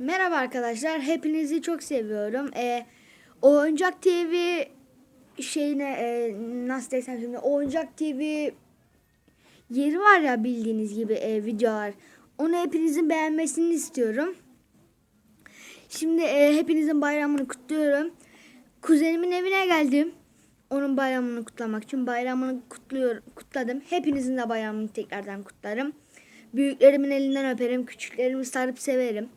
Merhaba arkadaşlar. Hepinizi çok seviyorum. Ee, Oyuncak TV şeyine e, nasıl desem şimdi Oyuncak TV yeri var ya bildiğiniz gibi e, videolar. Onu hepinizin beğenmesini istiyorum. Şimdi e, hepinizin bayramını kutluyorum. Kuzenimin evine geldim. Onun bayramını kutlamak için bayramını kutluyor, kutladım. Hepinizin de bayramını tekrardan kutlarım. Büyüklerimin elinden öperim, küçüklerimi sarıp severim.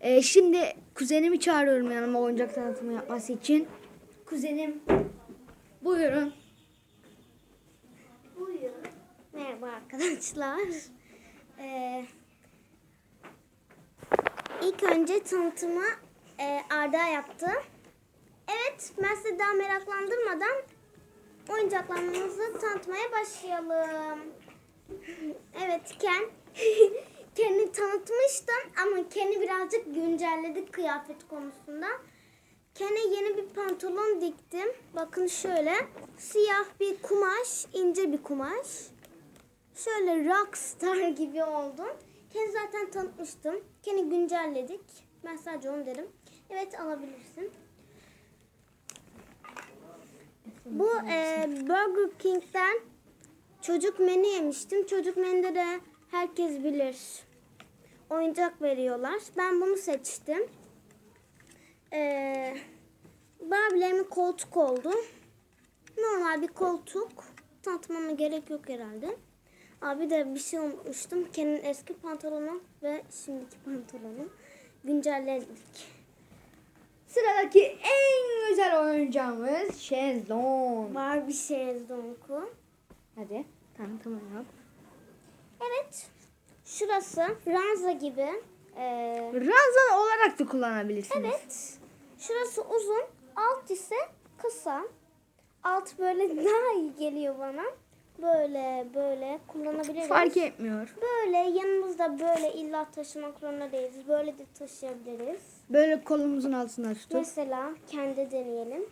Ee, şimdi kuzenimi çağırıyorum yanıma oyuncak tanıtımı yapması için. Kuzenim, buyurun. Buyurun. Merhaba arkadaşlar. Ee, ilk önce tanıtımı e, Arda yaptı. Evet, ben sizi daha meraklandırmadan oyuncaklarımızı tanıtmaya başlayalım. Evet, Ken. Ken'i tanıtmıştım ama Ken'i birazcık güncelledik kıyafet konusunda. Ken'e yeni bir pantolon diktim. Bakın şöyle. Siyah bir kumaş, ince bir kumaş. Şöyle rockstar gibi oldum. Ken'i zaten tanıtmıştım. Ken'i güncelledik. Ben sadece onu derim. Evet alabilirsin. Bu e, Burger King'den çocuk menü yemiştim. Çocuk menüde de herkes bilir. Oyuncak veriyorlar. Ben bunu seçtim. Ee, Barbie'lerimin koltuk oldu. Normal bir koltuk. Tanıtmama gerek yok herhalde. Abi de bir şey unutmuştum. Ken'in eski pantolonu ve şimdiki pantolonu güncelledik. Sıradaki en güzel oyuncağımız Şezlong. Var bir donku. Hadi tanıtımı yap. Evet. Şurası ranza gibi. Ee, Ranzan olarak da kullanabilirsiniz. evet. Şurası uzun. Alt ise kısa. Alt böyle daha iyi geliyor bana. Böyle böyle kullanabiliriz. Fark etmiyor. Böyle yanımızda böyle illa taşımak zorunda değiliz. Böyle de taşıyabiliriz. Böyle kolumuzun altına tutup. Mesela kendi deneyelim.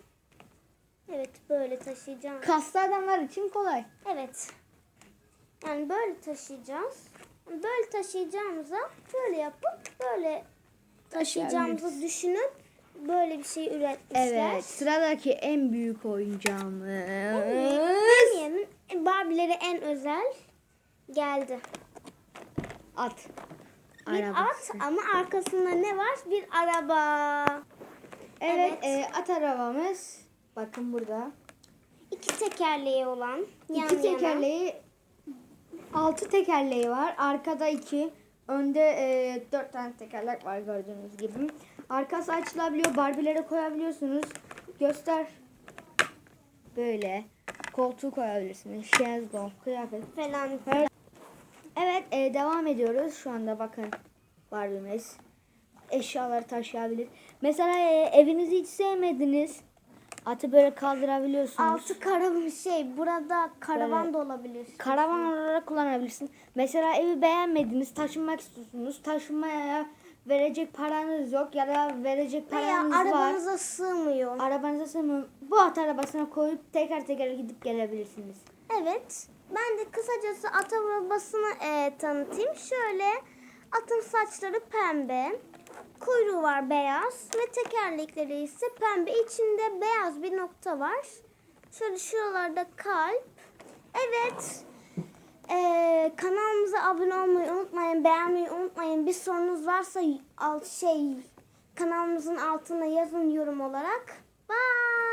Evet böyle taşıyacağım. Kaslı adamlar için kolay. Evet. Yani böyle taşıyacağız. Böyle taşıyacağımıza böyle yapıp böyle taşıyacağımızı düşünüp böyle bir şey üretmişler. Evet, sıradaki en büyük oyuncağımız. Demeyelim. Barbie'leri en özel geldi. At. Bir Arabası. at ama arkasında ne var? Bir araba. Evet, Evet. e, at arabamız. Bakın burada. İki tekerleği olan. Yan iki yana. tekerleği, altı tekerleği var. Arkada iki, önde e, dört tane tekerlek var gördüğünüz gibi. Arkası açılabiliyor, barbilere koyabiliyorsunuz. Göster. Böyle. Koltuğu koyabilirsiniz. Şezlong, kıyafet. falan. Evet e, devam ediyoruz. Şu anda bakın Barbie'miz. Eşyaları taşıyabilir. Mesela e, evinizi hiç sevmediniz. Atı böyle kaldırabiliyorsunuz. Altı karavan şey. Burada karavan Böyle. da olabilir. Karavan olarak kullanabilirsin. Mesela evi beğenmediniz, taşınmak istiyorsunuz. Taşınmaya verecek paranız yok ya da verecek Veya paranız var. arabanıza sığmıyor. Arabanıza sığmıyor. Bu at arabasına koyup teker teker gidip gelebilirsiniz. Evet. Ben de kısacası at arabasını e, tanıtayım. Şöyle atın saçları pembe. Kuyruğu var beyaz ve tekerlekleri ise pembe. İçinde beyaz bir nokta var. Şöyle şuralarda kalp. Evet. E, kanalımıza abone olmayı unutmayın. Beğenmeyi unutmayın. Bir sorunuz varsa alt şey kanalımızın altına yazın yorum olarak. Bye.